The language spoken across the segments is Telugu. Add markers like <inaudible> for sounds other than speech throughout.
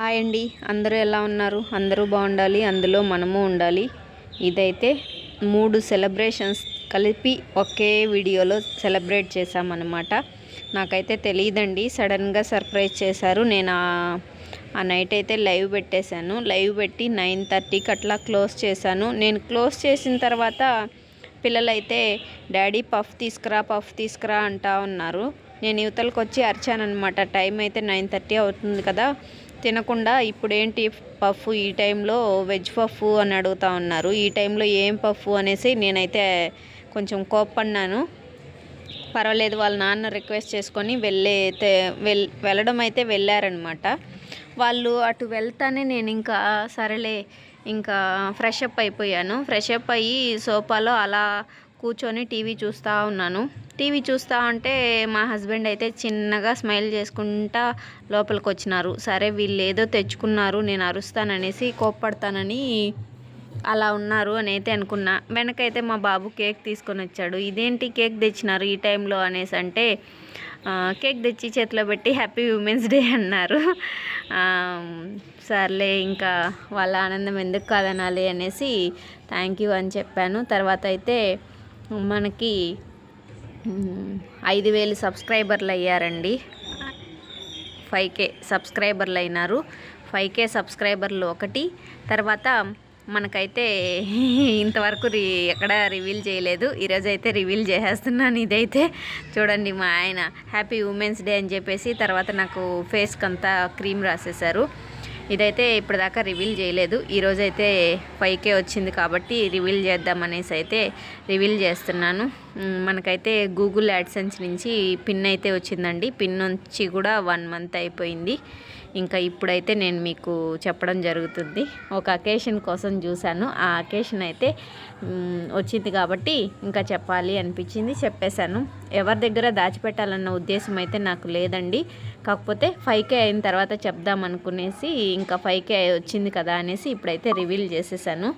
హాయ్ అండి. అందరూ ఎలా ఉన్నారు? అందరూ బాగుండాలి. అందులో మనము ఉండాలి. ఇదైతే మూడు సెలబ్రేషన్స్ కలిపి ఒకే వీడియోలో సెలబ్రేట్ చేశామన్నమాట. నాకైతే తెలియదండి సడన్గా సర్ప్రైజ్ చేశారు. నేను ఆ- నైట్ అయితే లైవ్ పెట్టేశాను. లైవ్ పెట్టి నైన్ థర్టీకి అట్లా క్లోజ్ చేశాను. నేను క్లోజ్ చేసిన తర్వాత పిల్లలైతే డాడీ పఫ్ తీసుకురా పఫ్ తీసుకురా అంటా ఉన్నారు. నేను యువతలకు వచ్చి అరిచానమాట టైం అయితే నైన్ థర్టీ అవుతుంది కదా. తినకుండా ఇప్పుడేంటి పఫ్ ఈ టైంలో వెజ్ పఫ్ అని అడుగుతా ఉన్నారు. ఈ టైంలో ఏం పఫ్ అనేసి నేనైతే కొంచెం కోప్పడినాను. పర్వాలేదు వాళ్ళ నాన్న రిక్వెస్ట్ చేసుకొని వెళ్ళే వెల్ వెళ్ళడం అయితే వెళ్ళారనమాట. వాళ్ళు అటు వెళ్తానే నేను ఇంకా సరేలే ఇంకా ఫ్రెష్ అప్ అయిపోయాను. ఫ్రెష్ అప్ అయ్యి సోఫాలో అలా కూర్చొని టీవీ చూస్తూ ఉన్నాను. టీవీ చూస్తూ ఉంటే మా హస్బెండ్ అయితే చిన్నగా స్మైల్ చేసుకుంటా లోపలికి వచ్చినారు సరే వీళ్ళు ఏదో తెచ్చుకున్నారు నేను అరుస్తాననేసి కోప్పడతానని అలా ఉన్నారు అని అయితే అనుకున్నా. వెనకైతే మా బాబు కేక్ తీసుకొని వచ్చాడు ఇదేంటి కేక్ తెచ్చినారు ఈ టైంలో అనేసి అంటే కేక్ తెచ్చి చేతిలో పెట్టి హ్యాపీ ఉమెన్స్ డే అన్నారు. సర్లే ఇంకా వాళ్ళ ఆనందం ఎందుకు కాదనాలి అనేసి థ్యాంక్ యూ అని చెప్పాను. తర్వాత అయితే మనకి ఐదు వేలు సబ్స్క్రైబర్లు అయ్యారండి. ఫైవ్ కే సబ్స్క్రైబర్లు అయినారు. ఫైవ్ కే సబ్స్క్రైబర్లు ఒకటి. తర్వాత మనకైతే <laughs> ఇంతవరకు రి ఎక్కడ రివీల్ చేయలేదు. ఈరోజు అయితే రివీల్ చేసేస్తున్నాను ఇదైతే. చూడండి మా ఆయన హ్యాపీ ఉమెన్స్ డే అని చెప్పేసి తర్వాత నాకు ఫేస్కి అంతా క్రీమ్ రాసేశారు. ఇదైతే ఇప్పటిదాకా రివీల్ చేయలేదు. ఈరోజు అయితే ఫైవ్ కే వచ్చింది కాబట్టి రివీల్ చేద్దామనేసి అయితే రివీల్ చేస్తున్నాను. మనకైతే గూగుల్ యాడ్సెన్స్ నుంచి పిన్ అయితే వచ్చిందండి. పిన్ నుంచి కూడా వన్ మంత్ అయిపోయింది. ఇంకా ఇప్పుడైతే నేను మీకు చెప్పడం జరుగుతుంది. ఒక అకేషన్ కోసం చూశాను. ఆ అకేషన్ అయితే వచ్చింది కాబట్టి ఇంకా చెప్పాలి అనిపించింది చెప్పేశాను. ఎవరి దగ్గర దాచిపెట్టాలన్న ఉద్దేశం అయితే నాకు లేదండి. కాకపోతే ఫైవ్ కే అయిన తర్వాత చెప్దాం అనుకునేసి ఇంకా ఫైవ్ కే వచ్చింది కదా అనేసి ఇప్పుడైతే రివీల్ చేసేసాను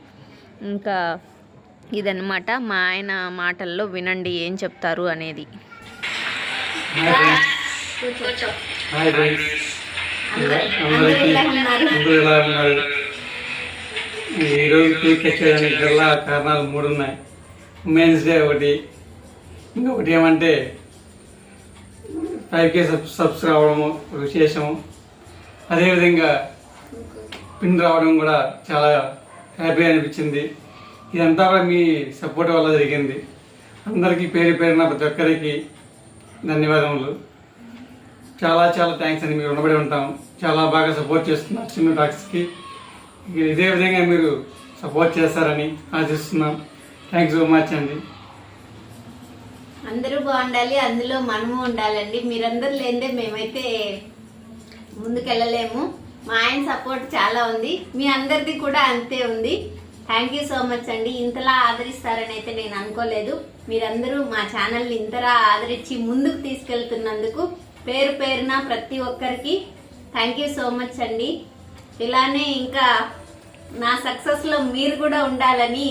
ఇంకా ఇదన్నమాట మా ఆయన మాటల్లో వినండి ఏం చెప్తారు అనేది. హాయ్ ఫ్రెండ్స్ అందరికీ అందరూ ఇలా ఉన్నారు? ఈరోజు కేక్ వచ్చేదానికి గల కారణాలు మూడు ఉన్నాయి. ఉమెన్స్ డే ఒకటి. ఇంకొకటి ఏమంటే ఫైవ్ కే సబ్ సబ్స్ రావడము విశేషము. అదేవిధంగా పిన్ రావడం కూడా చాలా హ్యాపీ అనిపించింది. ఇదంతా కూడా మీ సపోర్ట్ వల్ల జరిగింది. అందరికీ పేరు పేరున ప్రతి ఒక్కరికి ధన్యవాదములు. చాలా చాలా థ్యాంక్స్ అండి. మీరు రుణపడి ఉంటాం. చాలా బాగా సపోర్ట్ చేస్తున్నారు చిన్న టాక్స్కి ఇదే విధంగా మీరు సపోర్ట్ చేస్తారని ఆశిస్తున్నాం. థ్యాంక్ సో మచ్ అండి. అందరూ బాగుండాలి అందులో మనము ఉండాలండి. మీరందరూ లేదే మేమైతే ముందుకెళ్ళలేము. మా ఆయన సపోర్ట్ చాలా ఉంది. మీ అందరిది కూడా అంతే ఉంది. థ్యాంక్ యూ సో మచ్ అండి. ఇంతలా ఆదరిస్తారని అయితే నేను అనుకోలేదు. మీరందరూ మా ఛానల్ని ఇంతలా ఆదరించి ముందుకు తీసుకెళ్తున్నందుకు పేరు పేరున ప్రతి ఒక్కరికి థ్యాంక్ యూ సో మచ్ అండి. ఇలానే ఇంకా నా సక్సెస్లో మీరు కూడా ఉండాలని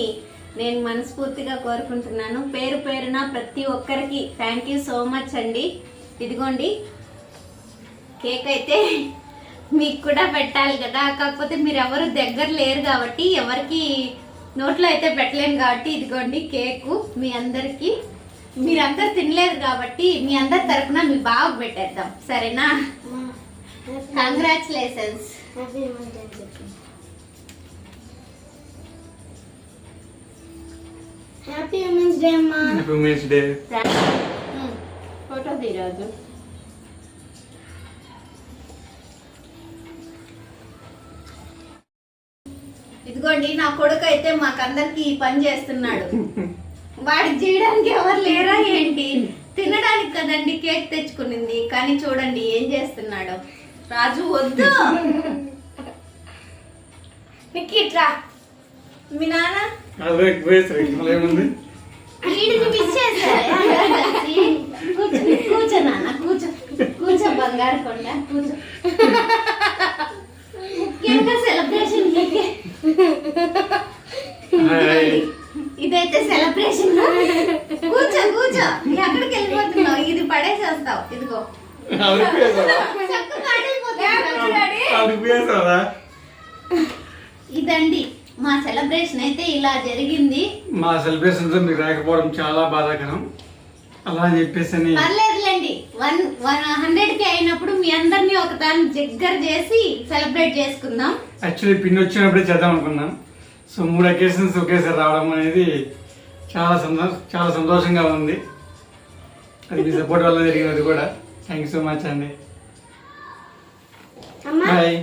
నేను మనస్ఫూర్తిగా కోరుకుంటున్నాను. పేరు పేరున ప్రతి ఒక్కరికి థ్యాంక్ యూ సో మచ్ అండి. ఇదిగోండి కేక్ అయితే మీకు కూడా పెట్టాలి కదా. కాకపోతే మీరు ఎవరు దగ్గర లేరు కాబట్టి ఎవరికి నోట్లో అయితే పెట్టలేము కాబట్టి ఇదిగోండి కేకు మీ అందరికీ మీరందరు తినలేరు కాబట్టి మీ అందరి తరపున మీ బాబుకు పెట్టేద్దాం. సరేనా? కంగ్రాచులేషన్స్ హ్యాపీ ఉమెన్స్ డే అమ్మా హ్యాపీ ఉమెన్స్ డే ఫోటో తీరాజు ఇదిగోండి నా కొడుకు అయితే మాకందరికి ఈ పని చేస్తున్నాడు. <laughs> వాడికి చేయడానికి ఎవరు లేరా <laughs> ఏంటి? తినడానికి కదండి కేక్ తెచ్చుకునింది. కానీ చూడండి ఏం చేస్తున్నాడు. రాజు వద్దు. నిక్కిట్రా మీ నాన్న? వీడిని మిస్ చేశారా? కూర్చో కూర్చో నాన్న కూర్చో. కూర్చో బంగారు కొండ కూర్చో ముఖ్యంగా సెలబ్రేషన్ కేకే హాయ్ ఇదైతే సెలబ్రేషన్ కూర్చో కూర్చో. ఎక్కడికి వెళ్ళిపోతున్నావు. ఇది పడేసి వస్తావు ఇదిగో ఇదండి. మా సెలబ్రేషన్ అయితే ఇలా జరిగింది. మా సెలబ్రేషన్తో మీకు రాకపోవడం చాలా బాధాకరం. అలా అని చెప్పేసి పర్లేదులేండి. వన్ వన్ హండ్రెడ్కి అయినప్పుడు మీ అందరినీ ఒక దాని దగ్గర చేసి సెలబ్రేట్ చేసుకుందాం. యాక్చువల్లీ పిన్ వచ్చినప్పుడే చేద్దాం అనుకున్నాం. సో మూడు అకేషన్స్ ఒకేసారి రావడం అనేది చాలా సంతో చాలా సంతోషంగా ఉంది. అది మీ సపోర్ట్ వల్ల జరిగినది కూడా. థ్యాంక్ యూ సో మచ్ అండి. బాయ్